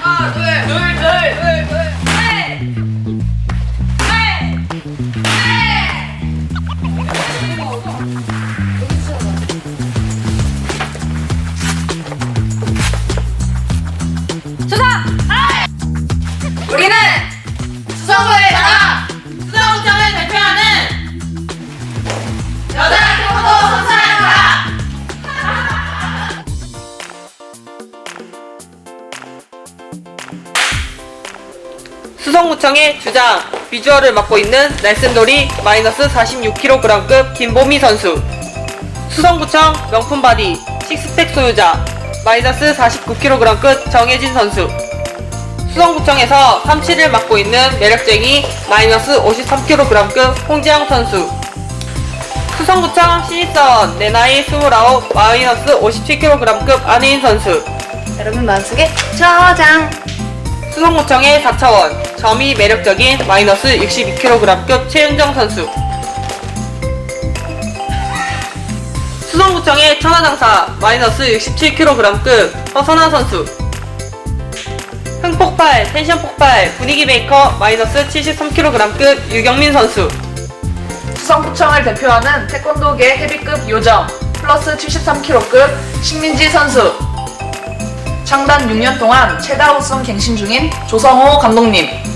하나, 둘, 둘, 둘, 수성구청의 주장 비주얼을 맡고 있는 날쌘돌이 마이너스 46kg급 김보미 선수. 수성구청 명품 바디 식스팩 소유자 마이너스 49kg급 정혜진 선수. 수성구청에서 37을 맡고 있는 매력쟁이 마이너스 53kg급 홍지영 선수. 수성구청 신입사원 내 나이 29 마이너스 57kg급 안혜인 선수. 여러분 마음속에 저장! 수성구청의 4차원 점이 매력적인 마이너스 62kg급 최은정 선수. 수성구청의 천하장사 마이너스 67kg급 허선아 선수. 흥폭발, 텐션 폭발, 분위기 메이커 마이너스 73kg급 유경민 선수. 수성구청을 대표하는 태권도계 헤비급 요정 플러스 73kg급 신민지 선수. 창단 6년 동안 최다 우승 갱신 중인 조성호 감독님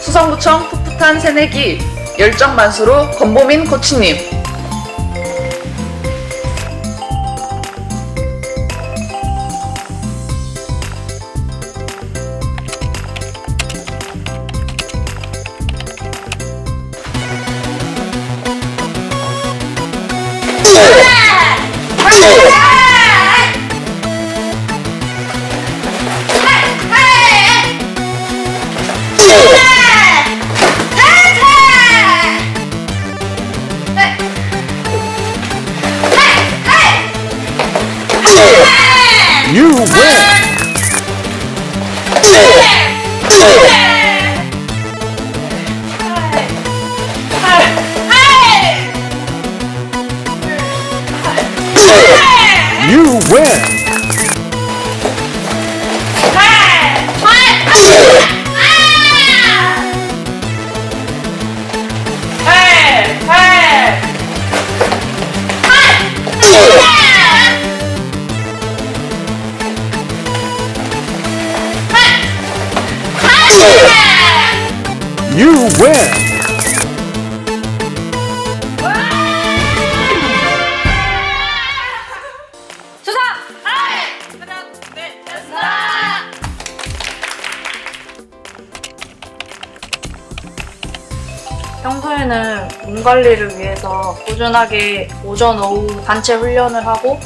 수성구청 풋풋한 새내기 열정 만수로 권보민 코치님 You win! You win! 평소에는 몸 관리를 위해서 꾸준하게 오전 오후 단체 훈련을 하고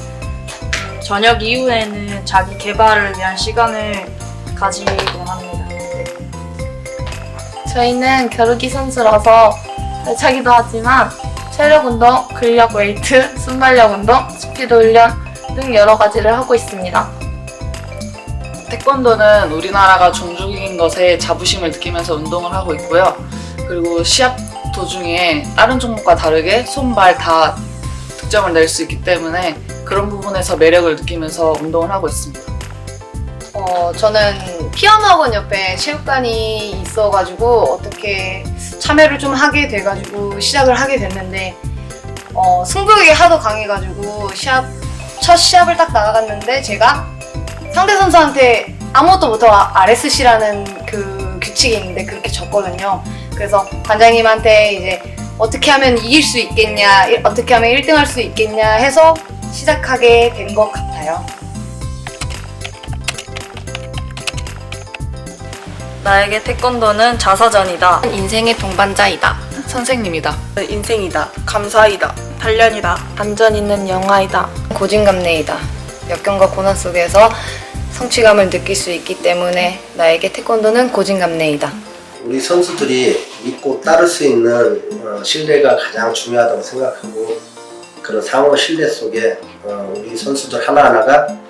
저녁 이후에는 자기 개발을 위한 시간을 가지곤 합니다. 저희는 겨루기 선수라서 발차기도 하지만 체력 운동, 근력 웨이트, 순발력 운동, 스피드 훈련 등 여러 가지를 하고 있습니다. 태권도는 우리나라가 종주국인 것에 자부심을 느끼면서 운동을 하고 있고요. 그리고 시합 도중에 다른 종목과 다르게 손발 다 득점을 낼 수 있기 때문에 그런 부분에서 매력을 느끼면서 운동을 하고 있습니다. 어, 저는 피아노 학원 옆에 체육관이 있어가지고 어떻게 참여를 좀 하게 돼가지고 시작을 하게 됐는데 어, 승부욕이 하도 강해가지고 시합 첫 시합을 딱 나가갔는데 제가 상대 선수한테 아무것도 못하고 RSC라는 그 규칙이 있는데 그렇게 졌거든요. 그래서 관장님한테 이제 어떻게 하면 이길 수 있겠냐, 일- 어떻게 하면 1등 할 수 있겠냐 해서 시작하게 된 것 같아요. 나에게 태권도는 자사전이다. 인생의 동반자이다. 선생님이다. 인생이다 감사이다 단련이다 반전 있는 영화이다. 고진감래이다. 역경과 고난 속에서 성취감을 느낄 수 있기 때문에 나에게 태권도는 고진감래이다. 우리 선수들이 믿고 따를 수 있는 어, 신뢰가 가장 중요하다고 생각하고 그런 상호 신뢰 속에 어, 우리 선수들 하나하나가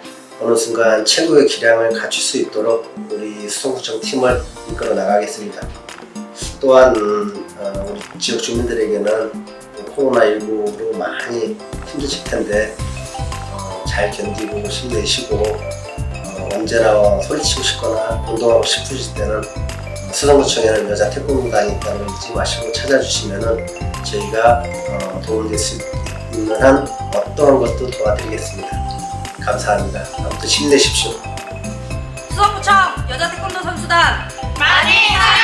어느 순간 최고의 기량을 갖출 수 있도록 우리 수성구청 팀을 이끌어 나가겠습니다. 또한 음, 어, 우리 지역 주민들에게는 코로나19로 많이 힘드실 텐데 어, 잘 견디고 힘내시고 어, 언제나 소리치고 싶거나 운동하고 싶으실 때는 수성구청에는 여자 태권도단이 있다는 잊지 마시고 찾아주시면 저희가 도움될 수 있는 한 어떤 것도 도와드리겠습니다. 감사합니다. 아무튼 힘내십시오. 수원구청 여자 태권도 선수단 많이 가